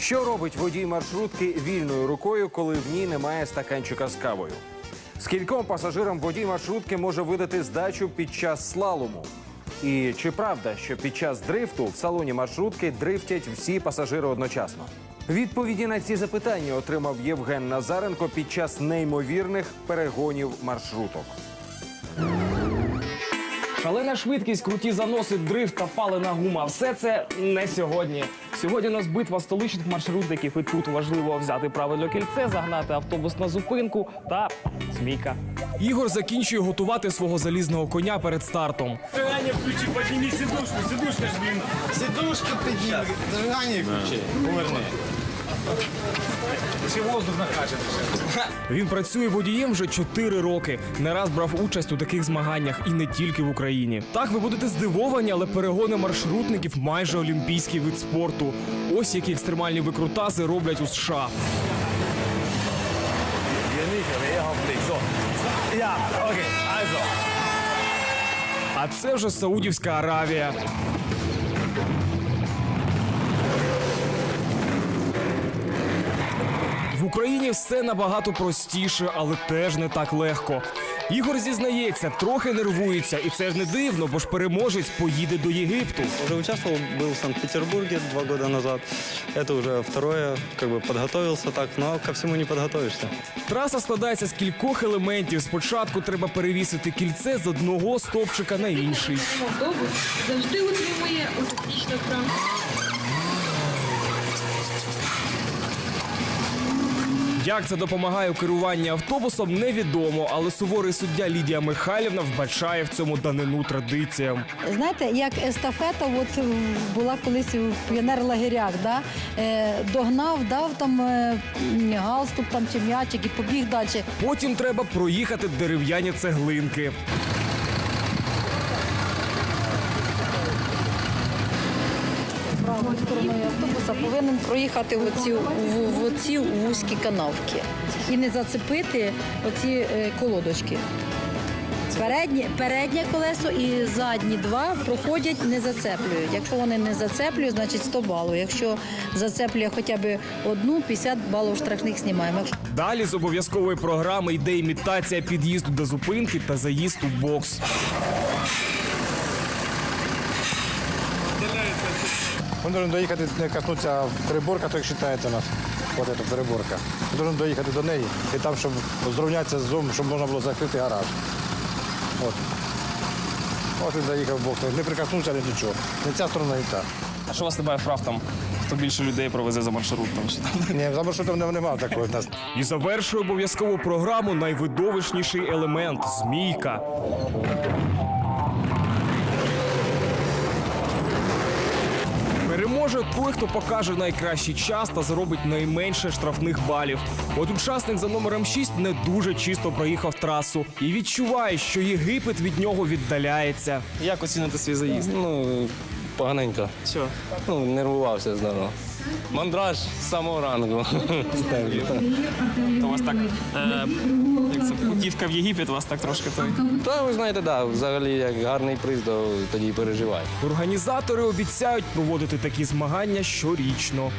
Що робить водій маршрутки вільною рукою, коли в ній немає стаканчика з кавою? Скільком пасажирам водій маршрутки може видати здачу під час слалому? І чи правда, що під час дрифту в салоні маршрутки дрифтять всі пасажири одночасно? Відповіді на ці запитання отримав Євген Назаренко під час неймовірних перегонів маршруток. Шалена швидкість, круті заноси, дрифт та палена гума. Все це не сьогодні. Сьогодні у нас битва столичних маршрутників, і тут важливо взяти правильно кільце, загнати автобус на зупинку та змійка. Ігор закінчує готувати свого залізного коня перед стартом. Зажигання включи, підніми сидушку, сидушка ж він. Сидушку підніми, зажигання включи, поверни. Воздух. Він працює водієм вже 4 роки. Не раз брав участь у таких змаганнях і не тільки в Україні. Так ви будете здивовані, але перегони маршрутників майже олімпійський вид спорту. Ось які екстремальні викрутази роблять у США. А це вже Саудівська Аравія. В Україні все набагато простіше, але теж не так легко. Ігор зізнається, трохи нервується, і це ж не дивно, бо ж переможець поїде до Єгипту. Уже участвовал, был в Санкт-Петербурге два года назад. Это уже второе, как бы подготовился так, но ко всему не подготовишься. Траса складається з кількох елементів. Спочатку треба перевісити кільце з одного стовпчика на інший. автобус завжди утримує у технічних Як це допомагає у керуванні автобусом, невідомо, але суворий суддя Лідія Михайлівна вбачає в цьому данину традиціям. Знаєте, як естафета, от була колись у піонер-лагерях, да? е, догнав, дав там е, галстук там, чи м'ячик і побіг далі. Потім треба проїхати дерев'яні цеглинки. Правою стороною автобуса повинен проїхати в оці, в, в оці вузькі канавки і не зацепити оці е, колодочки. Переднє, переднє колесо і задні два проходять, не зацеплюють. Якщо вони не зацеплюють, значить 100 балів. Якщо зацеплює хоча б одну, 50 балів штрафних знімаємо. Далі з обов'язкової програми йде імітація під'їзду до зупинки та заїзд у бокс. Він должен доїхати, не коснутися переборка, то як вважається у нас. Ось ця переборка. Він должен доїхати до неї і там, щоб зрівнятися з зом, щоб можна було закрити гараж. От. От він заїхав бок. Не прикоснувся, ні нічого. Не ця сторона, і та. А що у вас немає прав там? Хто більше людей провезе за маршрутом? Ні, за маршрутом немає такого в нас. І завершує обов'язкову програму найвидовищніший елемент змійка. Переможе той, хто покаже найкращий час та заробить найменше штрафних балів. От учасник за номером 6 не дуже чисто проїхав трасу і відчуває, що Єгипет від нього віддаляється. Як оцінити свій заїзд? Ну, поганенько. Що? Ну, нервувався здорово. Мандраж з самого ранку. То у вас так е, як це путівка в Єгипет, вас так трошки той. Та ви знаєте, да, взагалі як гарний приз, то тоді і переживай. Організатори обіцяють проводити такі змагання щорічно.